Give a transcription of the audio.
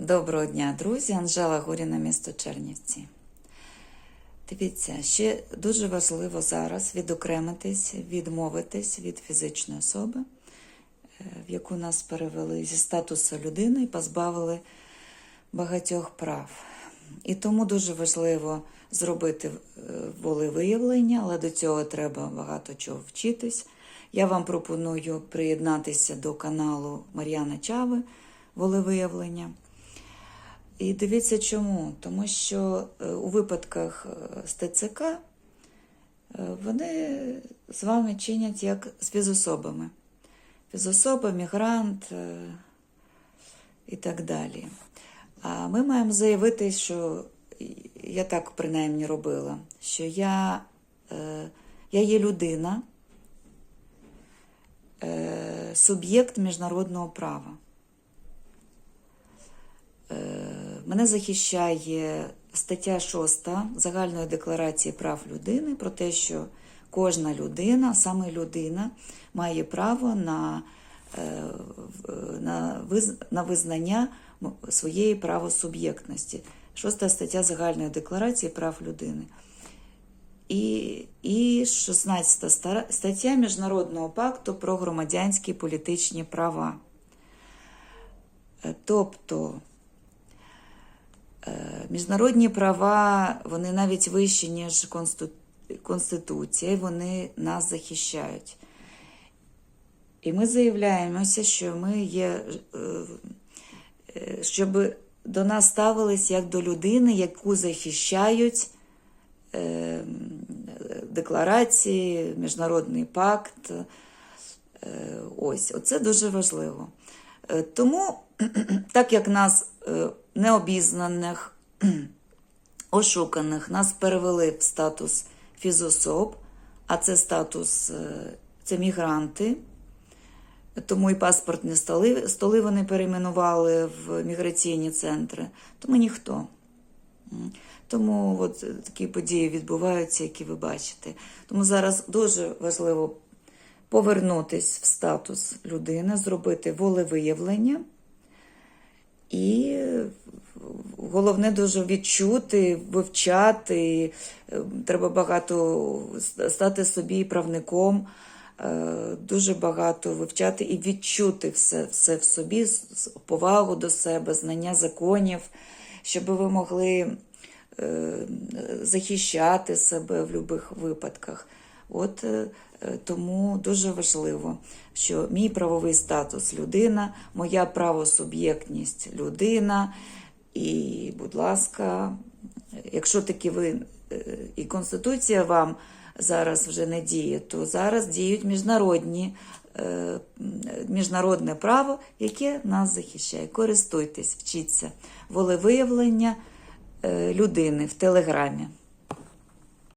Доброго дня, друзі! Анжела Горіна, місто Чернівці. Дивіться, ще дуже важливо зараз відокремитись, відмовитись від фізичної особи, е, в яку нас перевели зі статусу людини і позбавили багатьох прав. І тому дуже важливо зробити е, волевиявлення, але до цього треба багато чого вчитись. Я вам пропоную приєднатися до каналу Мар'яна Чави волевиявлення. І дивіться чому. Тому що е, у випадках е, з ТЦК е, вони з вами чинять як з фізособами. Фізособа, мігрант і так далі. А ми маємо заявити, що я так принаймні робила, що я, я є людина, суб'єкт міжнародного права. Мене захищає стаття 6 Загальної декларації прав людини про те, що кожна людина, саме людина, має право на, е, на, визнання своєї правосуб'єктності. Шоста стаття Загальної декларації прав людини. І, і 16 стаття Міжнародного пакту про громадянські політичні права. Е, Тобто е, міжнародні права, вони навіть вищі, ніж Конституція, вони нас захищають. І ми заявляємося, що ми є, е, е, щоб до нас ставились як до людини, яку захищають е, декларації, міжнародний пакт. Е, Ось, оце дуже важливо. Е, Тому, так як нас е, необізнаних, ошуканих, нас перевели в статус фізособ, а це статус е, це мігранти, тому і паспортні столи, столи вони перейменували в міграційні центри, то ми ніхто. Тому от такі події відбуваються, які ви бачите. Тому зараз дуже важливо повернутись в статус людини, зробити волевиявлення. І головне дуже відчути, вивчати. Е, Треба багато стати собі правником, е, дуже багато вивчати і відчути все, все в собі, повагу до себе, знання законів, щоб ви могли е, захищати себе в будь-яких випадках. От тому дуже важливо, що мій правовий статус людина, моя правосуб'єктність людина. І, будь ласка, якщо таки ви е, і Конституція вам зараз вже не діє, то зараз діють міжнародні, е, міжнародне право, яке нас захищає. Користуйтесь, вчіться волевиявлення е, людини в Телеграмі.